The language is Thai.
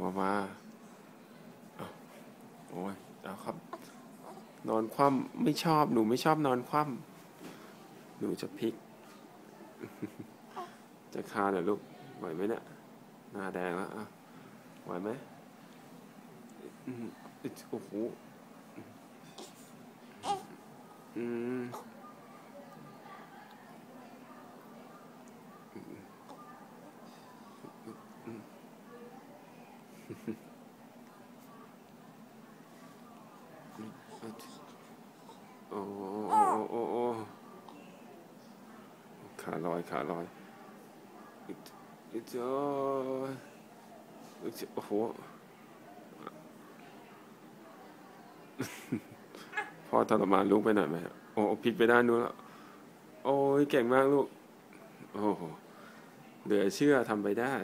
ว่ามาเอาโอ้ยเอาครับ นอนคว่ำไม่ชอบหนูไม่ชอบนอนคว่ำหนูจะพลิก จะคานเหรอลูกไหวไหมเนี่ยหน้าแดงแล้วอะไหวไหมอืมอึ๊ดโอ้โหอืม โอ้โอ้โอ้โอ้ขาลอยขาลอยอึดอึดโอ้ยอึดโอ้โหพ่อทรมานลูกไปหน่อยไหมครับโอ้พลิกไปด้านนู้นแล้ว โอ้ยเก่งมากลูก โอ้โหเหลือเชื่อทำไปได้